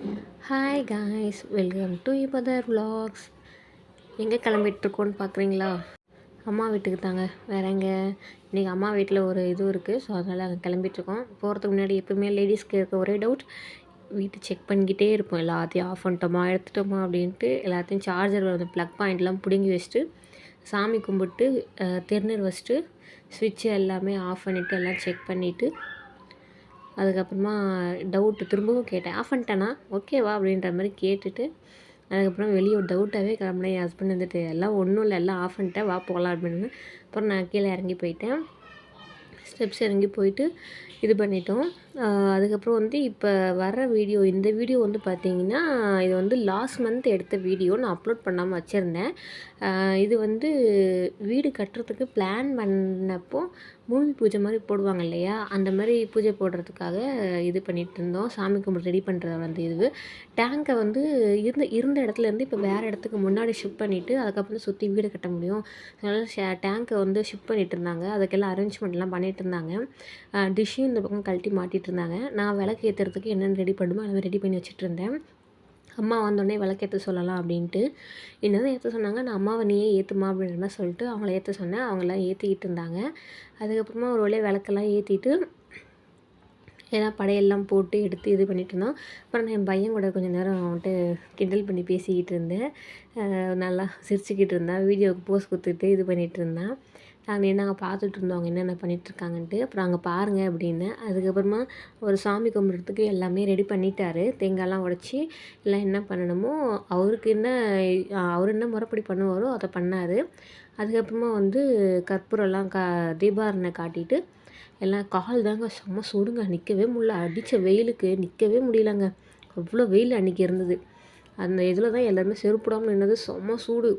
Hi guys welcome to இப்போதர் vlogs எங்கே கிளம்பிட்டுருக்கோன்னு பார்க்குறீங்களா அம்மா வீட்டுக்கு தாங்க. வேற எங்கே? இன்றைக்கி அம்மா வீட்டில் ஒரு இது இருக்குது ஸோ அதனால் அங்கே கிளம்பிட்டுருக்கோம். போகிறதுக்கு முன்னாடி எப்பவுமே லேடிஸ்க்கு இருக்க ஒரே டவுட் வீட்டு செக் பண்ணிக்கிட்டே இருப்போம். எல்லாத்தையும் ஆஃப் பண்ணிட்டோமா எடுத்துட்டோமா அப்படின்ட்டு எல்லாத்தையும் சார்ஜர் வந்து ப்ளக் பாயிண்ட்லாம் பிடுங்கி வச்சுட்டு சாமி கும்பிட்டு திருநீர் வச்சுட்டு சுவிட்சு எல்லாமே ஆஃப் பண்ணிவிட்டு எல்லாம் செக் பண்ணிவிட்டு அதுக்கப்புறமா டவுட்டு திரும்பவும் கேட்டேன். ஆஃப் பண்ணிட்டேனா? ஓகேவா அப்படின்ற மாதிரி கேட்டுட்டு அதுக்கப்புறம் வெளியே ஒரு டவுட்டாகவே கிளம்புனேன். என் ஹஸ்பண்ட் வந்துட்டு எல்லாம் ஒன்றும் இல்லை எல்லாம் ஆஃப் பண்ணிட்டேன். வா போகலாம் அப்படின்னு. அப்புறம் நான் கீழே இறங்கி போயிட்டேன். ஸ்டெப்ஸ் இறங்கி போயிட்டு இது பண்ணிட்டோம். அதுக்கப்புறம் வந்து இப்போ வர வீடியோ இந்த வீடியோ வந்து பார்த்திங்கன்னா இது வந்து லாஸ்ட் மந்த் எடுத்த வீடியோ நான் அப்லோட் பண்ணாமல் வச்சுருந்தேன். இது வந்து வீடு கட்டுறதுக்கு பிளான் பண்ணப்போ பூமி பூஜை மாதிரி போடுவாங்க இல்லையா? அந்த மாதிரி பூஜை போடுறதுக்காக இது பண்ணிகிட்டு இருந்தோம். சாமி கும்பிட்டு ரெடி பண்ணுறது வந்து இது. டேங்கை வந்து இருந்த இருந்த இடத்துல இருந்து இப்போ வேறு இடத்துக்கு முன்னாடி ஷிஃப்ட் பண்ணிவிட்டு அதுக்கப்புறம் சுற்றி வீடு கட்ட முடியும். அதனால் டேங்கை வந்து ஷிஃப்ட் பண்ணிட்டு இருந்தாங்க. அதுக்கெல்லாம் அரேஞ்ச்மெண்ட்லாம் பண்ணிகிட்டு இருந்தாங்க. டிஷ்ஷும் இந்த பக்கம் கழட்டி இருந்தாங்க நான் விளக்கு ஏற்றுறதுக்கு என்னென்ன ரெடி பண்ணுமோ அதை ரெடி பண்ணி வச்சுட்டு இருந்தேன் அம்மா வந்தோடனே விளக்கேற்ற சொல்லலாம் அப்படின்ட்டு. என்னதான் ஏற்ற சொன்னாங்க நான் அம்மாவை நீயே ஏற்றுமா அப்படின்ற மாதிரி சொல்லிட்டு அவங்கள ஏற்ற சொன்னேன். அவங்களாம் ஏற்றிக்கிட்டு இருந்தாங்க. அதுக்கப்புறமா ஒரு வழியாக விளக்கெல்லாம் ஏற்றிட்டு எல்லாம் படையெல்லாம் போட்டு எடுத்து இது பண்ணிட்டு இருந்தோம். அப்புறம் நான் என் பையன் கூட கொஞ்சம் நேரம் வந்துட்டு கிண்டல் பண்ணி பேசிக்கிட்டு இருந்தேன். நல்லா சிரிச்சுக்கிட்டு இருந்தான். வீடியோவுக்கு போஸ் கொடுத்துட்டு இது பண்ணிகிட்டு இருந்தான். நாங்கள் நாங்கள் பார்த்துட்டு இருந்தோம் அவங்க என்னென்ன பண்ணிகிட்ருக்காங்கன்ட்டு அப்புறம் அங்கே பாருங்கள் அப்படின்னு. அதுக்கப்புறமா ஒரு சாமி கும்பிட்றதுக்கு எல்லாமே ரெடி பண்ணிட்டாரு. தேங்காய்லாம் உடச்சி எல்லாம் என்ன பண்ணணுமோ அவருக்கு என்ன அவர் என்ன முறைப்படி பண்ணுவாரோ அதை பண்ணார். அதுக்கப்புறமா வந்து கற்பூரம்லாம் கா தீபாரனை காட்டிட்டு எல்லாம் கால் தாங்க செம்ம சுடுங்க. நிற்கவே முடியல. அடித்த வெயிலுக்கு நிற்கவே முடியலங்க. அவ்வளோ வெயில் அன்றைக்கி இருந்தது. அந்த இதில் தான் எல்லாருமே செருப்பிடாமல் நின்னது. செம்ம சூடு.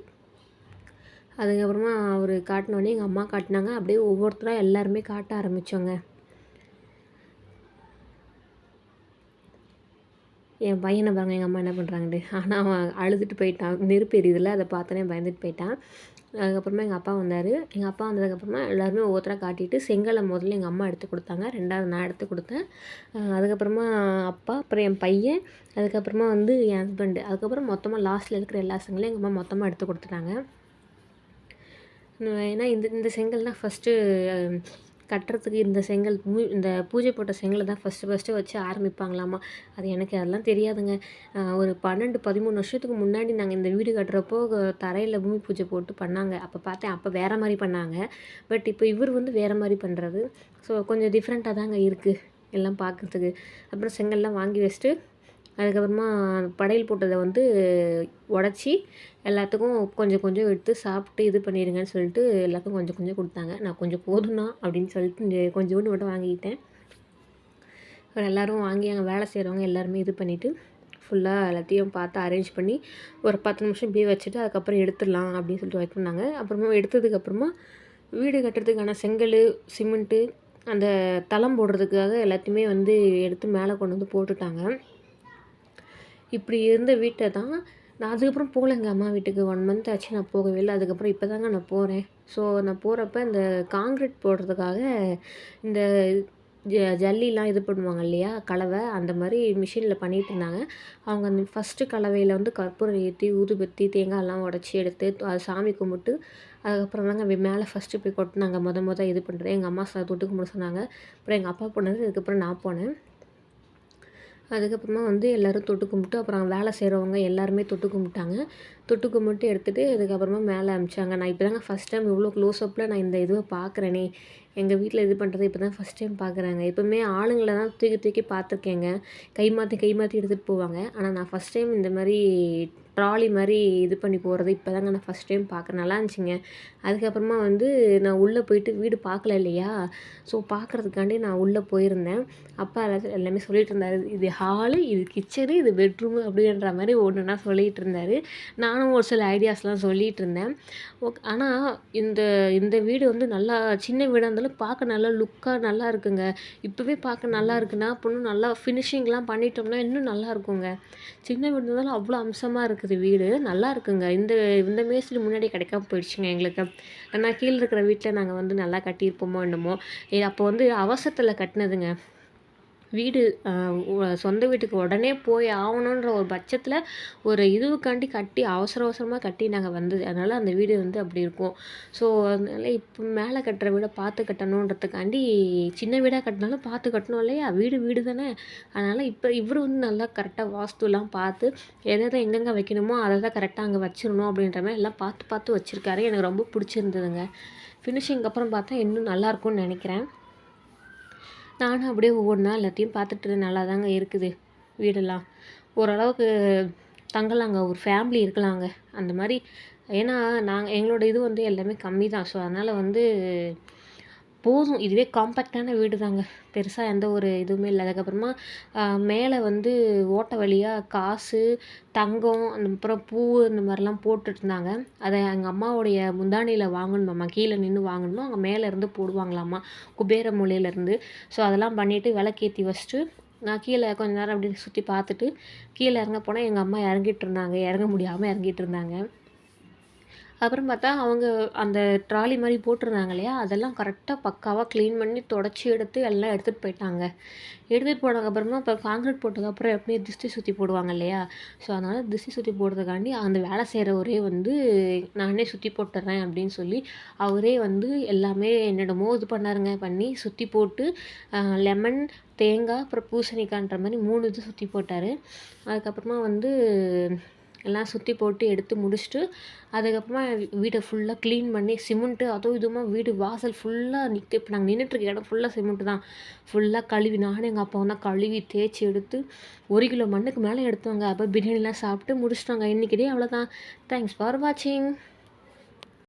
அதுக்கப்புறமா அவர் காட்டினோடனே எங்கள் அம்மா காட்டினாங்க. அப்படியே ஒவ்வொருத்தராக எல்லாருமே காட்ட ஆரம்பித்தோங்க என் பையனை பாருங்க எங்கள் அம்மா என்ன பண்ணுறாங்கட்டு ஆனால் அவன் அழுதுட்டு போயிட்டான். நெருப்பு எரியுதுல அதை பார்த்தோன்னே பயந்துட்டு போயிட்டான். அதுக்கப்புறமா எங்கள் அப்பா வந்தார். எங்கள் அப்பா வந்ததுக்கப்புறமா எல்லாருமே ஒவ்வொருத்தராக காட்டிட்டு செங்கலை முதல்ல எங்கள் அம்மா எடுத்து கொடுத்தாங்க. ரெண்டாவது நான் எடுத்து கொடுத்தேன். அதுக்கப்புறமா அப்பா அப்புறம் என் பையன் அதுக்கப்புறமா வந்து என் ஹஸ்பண்டு அதுக்கப்புறம் மொத்தமாக லாஸ்ட்டில் இருக்கிற எல்லா செங்கலையும் எங்கள் அம்மா மொத்தமாக எடுத்து கொடுத்துட்டாங்க. ஏன்னா இந்த இந்த செங்கல் தான் ஃபஸ்ட்டு கட்டுறதுக்கு இந்த செங்கல் இந்த பூஜை போட்ட செங்கலை தான் ஃபஸ்ட்டு ஃபஸ்ட்டு வச்சு ஆரம்பிப்பாங்களாமா? அது எனக்கு அதெல்லாம் தெரியாதுங்க. ஒரு பன்னெண்டு பதிமூணு வருஷத்துக்கு முன்னாடி நாங்கள் இந்த வீடு கட்டுறப்போ தரையில் பூமி பூஜை போட்டு பண்ணாங்க. அப்போ பார்த்தேன் அப்போ வேறு மாதிரி பண்ணாங்க. பட் இப்போ இவர் வந்து வேறு மாதிரி பண்ணுறது ஸோ கொஞ்சம் டிஃப்ரெண்ட்டாக தாங்க இருக்குது எல்லாம் பார்க்குறதுக்கு அப்புறம் செங்கல்லாம் வாங்கி வச்சுட்டு அதுக்கப்புறமா படையல் போட்டதை வந்து உடச்சி எல்லாத்துக்கும் கொஞ்சம் கொஞ்சம் எடுத்து சாப்பிட்டு இது பண்ணிடுங்கன்னு சொல்லிட்டு எல்லாத்துக்கும் கொஞ்சம் கொஞ்சம் கொடுத்தாங்க. நான் கொஞ்சம் போதும்னா அப்படின்னு சொல்லிட்டு கொஞ்சோண்டு மட்டும் வாங்கிக்கிட்டேன். அப்புறம் எல்லோரும் வாங்கி அங்கே வேலை செய்கிறவங்க எல்லாருமே இது பண்ணிவிட்டு ஃபுல்லாக எல்லாத்தையும் பார்த்து அரேஞ்ச் பண்ணி ஒரு பத்து நிமிஷம் இப்படியே வச்சுட்டு அதுக்கப்புறம் எடுத்துடலாம் அப்படின்னு சொல்லிட்டு வெயிட் பண்ணாங்க. அப்புறமா எடுத்ததுக்கப்புறமா வீடு கட்டுறதுக்கான செங்கல் சிமெண்ட்டு அந்த தளம் போடுறதுக்காக எல்லாத்தையுமே வந்து எடுத்து மேலே கொண்டு வந்து போட்டுட்டாங்க. இப்படி இருந்த வீட்டை தான் நான் அதுக்கப்புறம் போகலைங்க. அம்மா வீட்டுக்கு ஒன் மந்த் ஆச்சு. நான் போகவே இல்லை. அதுக்கப்புறம் இப்போ தாங்க நான் போகிறேன் ஸோ நான் போகிறப்ப இந்த காங்க்ரீட் போடுறதுக்காக இந்த ஜ ஜல்லிலாம் இது பண்ணுவாங்க இல்லையா? கலவை அந்த மாதிரி மிஷினில் பண்ணிகிட்டு இருந்தாங்க. அவங்க அந்த ஃபஸ்ட்டு கலவையில் வந்து கற்பூரம் ஏற்றி ஊதுபத்தி தேங்காயெல்லாம் உடச்சி எடுத்து அது சாமி கும்பிட்டு அதுக்கப்புறம் தாங்க மேலே ஃபஸ்ட்டு போய் கொட்டினாங்க. மொத மொதல் இது பண்ணுறது எங்கள் அம்மா ச தொட்டு கும்பிட சொன்னாங்க. அப்புறம் எங்கள் அப்பா போனது அதுக்கப்புறம் நான் போனேன். அதுக்கப்புறமா வந்து எல்லோரும் தொட்டு கும்பிட்டு அப்புறம் வேலை செய்கிறவங்க எல்லாருமே தொட்டு கும்பிட்டாங்க. தொட்டு கும்பிட்டு எடுத்துகிட்டு அதுக்கப்புறமா மேலே அமிச்சாங்க. நான் இப்போ தாங்க ஃபஸ்ட் டைம் இவ்வளோ க்ளோஸ்அப்பில் நான் இந்த இதுவை பார்க்குறேனே எங்கள் வீட்டில் இது பண்ணுறது இப்போ தான் ஃபஸ்ட் டைம் பார்க்குறாங்க எப்போவுமே ஆளுங்களை தான் தூக்கி தூக்கி பார்த்துருக்கேங்க. கை மாற்றி கை மாற்றி எடுத்துகிட்டு போவாங்க. ஆனால் நான் ஃபஸ்ட் டைம் இந்த மாதிரி ட்ராலி மாதிரி இது பண்ணி போகிறது இப்போ தாங்க நான் ஃபஸ்ட் டைம் பார்க்குறேன் நல்லா இருந்துச்சுங்க. அதுக்கப்புறமா வந்து நான் உள்ளே போயிட்டு வீடு பார்க்கல இல்லையா? ஸோ பார்க்குறதுக்காண்டி நான் உள்ளே போயிருந்தேன். அப்பா எல்லாத்தையும் எல்லாமே சொல்லிட்டு இருந்தார். இது ஹாலு இது கிச்சனு இது பெட்ரூமு அப்படின்ற மாதிரி ஒன்றுனா சொல்லிகிட்டு இருந்தார். நானும் ஒரு சில ஐடியாஸ்லாம் சொல்லிகிட்டு இருந்தேன். ஓக் ஆனால் இந்த இந்த வீடு வந்து நல்லா சின்ன வீடாக இருந்தாலும் பார்க்க நல்லா லுக்காக நல்லா இருக்குங்க. இப்போவே பார்க்க நல்லா இருக்குன்னா அப்போ நல்லா ஃபினிஷிங்லாம் பண்ணிட்டோம்னா இன்னும் நல்லா இருக்குங்க. சின்ன வீடு இருந்தாலும் அவ்வளோ அம்சமாக இருக்குது. வீடு. நல்லா இருக்குங்க. இந்த இந்த மேஸ்திரி முன்னாடி கிடைக்காம போயிடுச்சுங்க எங்களுக்கு. ஆனால் கீழே இருக்கிற வீட்டில் நாங்கள் வந்து நல்லா கட்டியிருப்போமோ என்னமோ. அப்போ வந்து அவசரத்தில் கட்டினதுங்க. வீடு சொந்த வீட்டுக்கு உடனே போய் ஆகணுன்ற ஒரு பட்சத்தில் ஒரு இதுவுக்காண்டி கட்டி அவசர அவசரமாக கட்டி நாங்கள் வந்தது. அதனால் அந்த வீடு வந்து அப்படி இருக்கும். ஸோ அதனால இப்போ மேலே கட்டுற வீடை பார்த்து கட்டணுன்றதுக்காண்டி சின்ன வீடாக கட்டினாலும் பார்த்து கட்டணும் இல்லையா? வீடு வீடு தானே. அதனால் இப்போ இவர் வந்து நல்லா கரெக்டாக வாஸ்துலாம் பார்த்து எதை எதை எங்கெங்கே வைக்கணுமோ அதை தான் கரெக்டாக அங்கே வச்சிடணும் அப்படின்ற மாதிரி எல்லாம் பார்த்து பார்த்து வச்சுருக்காரு. எனக்கு ரொம்ப பிடிச்சிருந்ததுங்க. ஃபினிஷிங் அப்புறம் பார்த்தா இன்னும் நல்லாயிருக்கும்னு நினைக்கிறேன். நானும் அப்படியே ஒவ்வொன்றா எல்லாத்தையும் பார்த்துட்டு நல்லா தாங்க இருக்குது வீடெல்லாம். ஓரளவுக்கு தங்கலாங்க ஒரு ஃபேமிலி இருக்கலாங்க. அந்த மாதிரி ஏன்னா நாங்கள் எங்களோட இது வந்து எல்லாமே கம்மி தான் ஸோ அதனால் வந்து போதும். இதுவே காம்பேக்டான வீடு தாங்க பெருசாக எந்த ஒரு இதுவுமே இல்லை. அதுக்கப்புறமா மேலே வந்து ஓட்டை வழியாக காசு தங்கம் அந்த அப்புறம் பூ இந்த மாதிரிலாம் போட்டுட்டுருந்தாங்க அதை எங்கள் அம்மாவுடைய முந்தானியில் வாங்கணுமாம்மா? கீழே நின்று வாங்கணுமா? அங்கே மேலே இருந்து போடுவாங்களாம்மா? குபேர மூலையிலேருந்து ஸோ அதெல்லாம் பண்ணிவிட்டு விளக்கேற்றி வச்சுட்டு நான் கீழே கொஞ்ச நேரம் அப்படி சுற்றி பார்த்துட்டு கீழே இறங்க போனால் எங்கள் அம்மா இறங்கிட்டு இருந்தாங்க இறங்க முடியாமல் இறங்கிட்டு இருந்தாங்க அப்புறம் பார்த்தா அவங்க அந்த ட்ராலி மாதிரி போட்டிருந்தாங்க இல்லையா? அதெல்லாம் கரெக்டாக பக்காவாக க்ளீன் பண்ணி தொடச்சி எடுத்து எல்லாம் எடுத்துகிட்டு போயிட்டாங்க. எடுத்துகிட்டு போனதுக்கப்புறமா இப்போ காங்கிரீட் போட்டதுக்கப்புறம் எப்பவுமே திருஷ்டி சுற்றி போடுவாங்க இல்லையா? ஸோ அதனால் திருஷ்டி சுற்றி போடுறதுக்காண்டி அந்த வேலை செய்கிறவரே வந்து நானே சுற்றி போட்டுறேன் அப்படின்னு சொல்லி அவரே வந்து எல்லாமே என்னிடமோ இது பண்ணாருங்க. பண்ணி சுற்றி போட்டு லெமன் தேங்காய் அப்புறம் பூசணிக்காய்ன்ற மாதிரி மூணு இது சுற்றி போட்டார். அதுக்கப்புறமா வந்து எல்லாம் சுற்றி போட்டு எடுத்து முடிச்சுட்டு அதுக்கப்புறமா வீடை ஃபுல்லாக க்ளீன் பண்ணி சிமெண்ட்டு அதுவும் இதுவுமா வீடு வாசல் ஃபுல்லாக நிற்க இப்போ நாங்கள் நின்றுட்டுருக்க இடம் ஃபுல்லாக சிமெண்ட்டு தான். ஃபுல்லாக கழுவி நானும் எங்கள் அப்பாவும் தான் கழுவி தேய்ச்சி எடுத்து ஒரு கிலோ மண்ணுக்கு மேலே எடுத்தோங்க. அப்போ பிரியாணிலாம் சாப்பிட்டு முடிச்சிட்டோங்க. இன்றைக்கி டே அவ்வளோதான் தேங்க்ஸ் ஃபார் வாட்சிங்